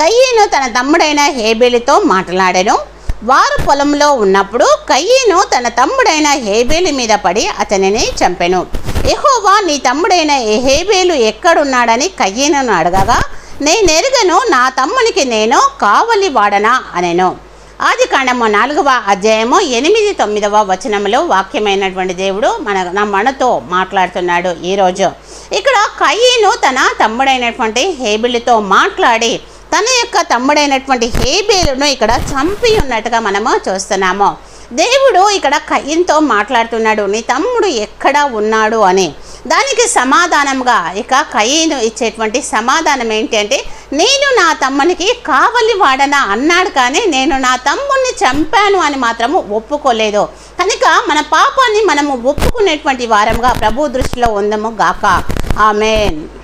కయ్యను తన తమ్ముడైన హేబేలితో మాట్లాడాను. వారు పొలంలో ఉన్నప్పుడు కయ్యను తన తమ్ముడైన హేబేలు మీద పడి అతనిని చంపెను. ఎహోవా నీ తమ్ముడైన హేబేలు ఎక్కడున్నాడని కయ్యను అడగగా నేనెరుగను నా తమ్మునికి నేను కావలి వాడనా అనెను. ఆది కాండము నాలుగవ అధ్యాయము ఎనిమిది తొమ్మిదవ వచనంలో వాక్యమైనటువంటి దేవుడు మన నా మనతో మాట్లాడుతున్నాడు ఈరోజు. ఇక్కడ కయ్యను తన తమ్ముడైనటువంటి హేబిలితో మాట్లాడి తన యొక్క తమ్ముడైనటువంటి హేబేలును ఇక్కడ చంపి ఉన్నట్టుగా మనము చూస్తున్నాము. దేవుడు ఇక్కడ కయ్యంతో మాట్లాడుతున్నాడు నీ తమ్ముడు ఎక్కడ ఉన్నాడు? అని. దానికి సమాధానంగా ఇక కయ్యను ఇచ్చేటువంటి సమాధానం ఏంటంటే నేను నా తమ్మునికి కావలి వాడనా? అన్నాడు. కానీ నేను నా తమ్ముడిని చంపాను అని మాత్రము ఒప్పుకోలేదు. కనుక మన పాపాన్ని మనము ఒప్పుకునేటువంటి వారంగా ప్రభు దృష్టిలో ఉందము గాక. ఆమెన్.